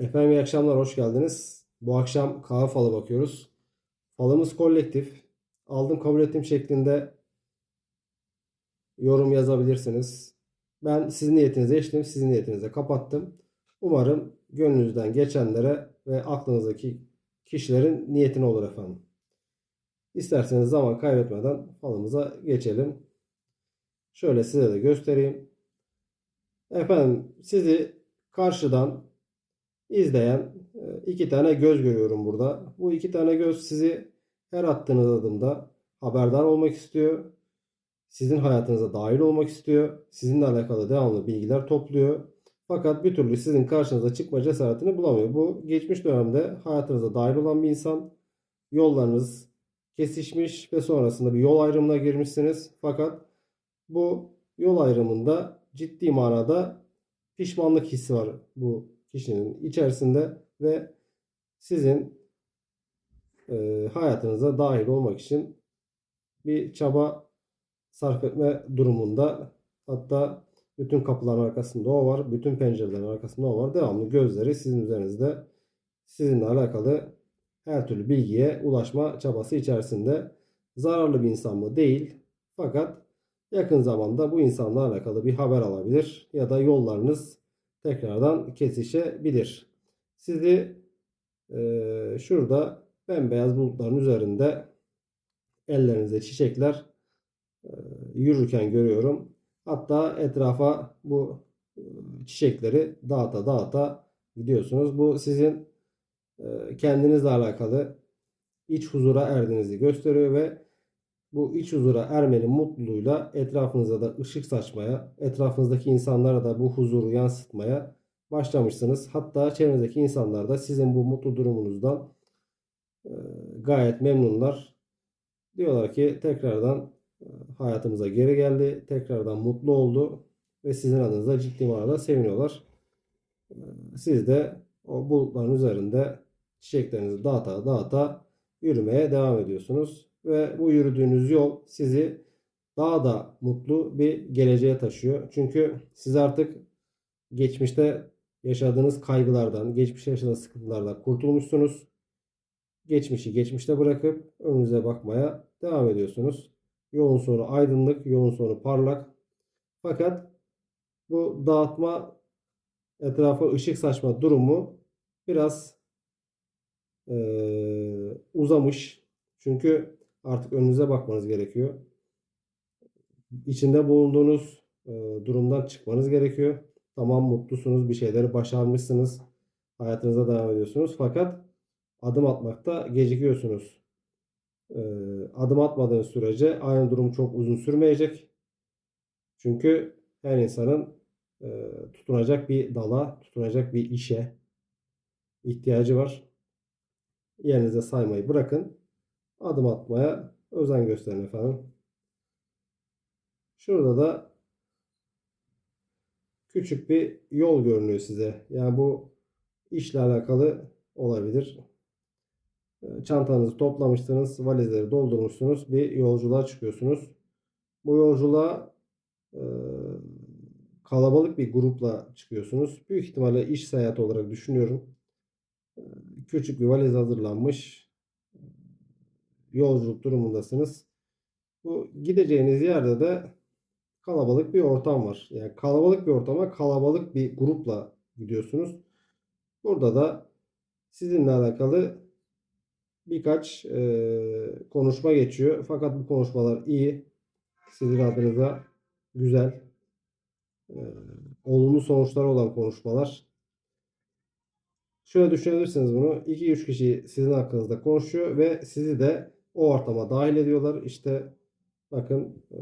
Efendim iyi akşamlar, hoş geldiniz. Bu akşam kahve falı bakıyoruz. Falımız kolektif. Aldım kabul ettim şeklinde yorum yazabilirsiniz. Ben sizin niyetinize geçtim, sizin niyetinize kapattım. Umarım gönlünüzden geçenlere ve aklınızdaki kişilerin niyetine olur efendim. İsterseniz zaman kaybetmeden falımıza geçelim. Şöyle size de göstereyim. Efendim sizi karşıdan izleyen e, iki tane göz görüyorum burada. Bu iki tane göz sizi her attığınız adımda haberdar olmak istiyor. Sizin hayatınıza dahil olmak istiyor. Sizinle alakalı devamlı bilgiler topluyor. Fakat bir türlü sizin karşınıza çıkma cesaretini bulamıyor. Bu geçmiş dönemde hayatınıza dahil olan bir insan. Yollarınız kesişmiş ve sonrasında bir yol ayrımına girmişsiniz. Fakat bu yol ayrımında ciddi manada pişmanlık hissi var bu kişinin içerisinde ve sizin e, hayatınıza dahil olmak için bir çaba sarf etme durumunda. Hatta bütün kapıların arkasında o var, bütün pencerelerin arkasında o var. Devamlı gözleri sizin üzerinizde sizinle alakalı her türlü bilgiye ulaşma çabası içerisinde. Zararlı bir insan mı? Değil. Fakat yakın zamanda bu insanla alakalı bir haber alabilir ya da yollarınız tekrardan kesişebilir. Sizi e, şurada bembeyaz bulutların üzerinde ellerinizde çiçekler e, yürürken görüyorum. Hatta etrafa bu e, çiçekleri dağıta dağıta gidiyorsunuz. Bu sizin e, kendinizle alakalı iç huzura erdiğinizi gösteriyor ve bu iç huzura ermenin mutluluğuyla etrafınıza da ışık saçmaya, etrafınızdaki insanlara da bu huzuru yansıtmaya başlamışsınız. Hatta çevrenizdeki insanlar da sizin bu mutlu durumunuzdan e, gayet memnunlar. Diyorlar ki tekrardan e, hayatımıza geri geldi, tekrardan mutlu oldu ve sizin adınıza ciddi manada seviniyorlar. E, Siz de o bulutların üzerinde çiçeklerinizi dağıta dağıta yürümeye devam ediyorsunuz ve bu yürüdüğünüz yol sizi daha da mutlu bir geleceğe taşıyor. Çünkü siz artık geçmişte yaşadığınız kaygılardan, geçmişte yaşadığınız sıkıntılardan kurtulmuşsunuz. Geçmişi geçmişte bırakıp önünüze bakmaya devam ediyorsunuz. Yolun sonu aydınlık, yolun sonu parlak. Fakat bu dağıtma, etrafa ışık saçma durumu biraz eee, uzamış. Çünkü artık önünüze bakmanız gerekiyor. İçinde bulunduğunuz e, durumdan çıkmanız gerekiyor. Tamam mutlusunuz, bir şeyleri başarmışsınız. Hayatınıza devam ediyorsunuz. Fakat adım atmakta gecikiyorsunuz. E, adım atmadığınız sürece aynı durum çok uzun sürmeyecek. Çünkü her insanın e, tutunacak bir dala, tutunacak bir işe ihtiyacı var. Yerinize saymayı bırakın adım atmaya özen gösterin efendim. Şurada da küçük bir yol görünüyor size. Yani bu işle alakalı olabilir. Ee, Çantanızı toplamışsınız, valizleri doldurmuşsunuz, bir yolculuğa çıkıyorsunuz. Bu yolculuğa e, kalabalık bir grupla çıkıyorsunuz. Büyük ihtimalle iş seyahati olarak düşünüyorum. Ee, Küçük bir valiz hazırlanmış yolculuk durumundasınız. Bu gideceğiniz yerde de kalabalık bir ortam var. Yani kalabalık bir ortama kalabalık bir grupla gidiyorsunuz. Burada da sizinle alakalı birkaç e, konuşma geçiyor. Fakat bu konuşmalar iyi. Sizin adınıza güzel, e, olumlu sonuçları olan konuşmalar. Şöyle düşünebilirsiniz bunu. 2-3 kişi sizin hakkınızda konuşuyor ve sizi de o ortama dahil ediyorlar. İşte bakın e,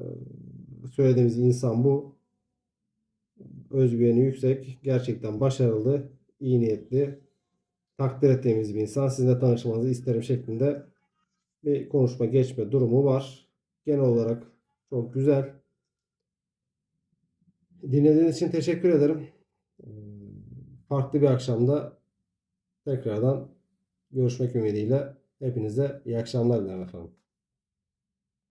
söylediğimiz insan bu. Özgüveni yüksek, gerçekten başarılı, iyi niyetli, takdir ettiğimiz bir insan. Sizinle tanışmanızı isterim şeklinde bir konuşma geçme durumu var. Genel olarak çok güzel. Dinlediğiniz için teşekkür ederim. E, Farklı bir akşamda tekrardan görüşmek ümidiyle hepinize iyi akşamlar dilerim efendim.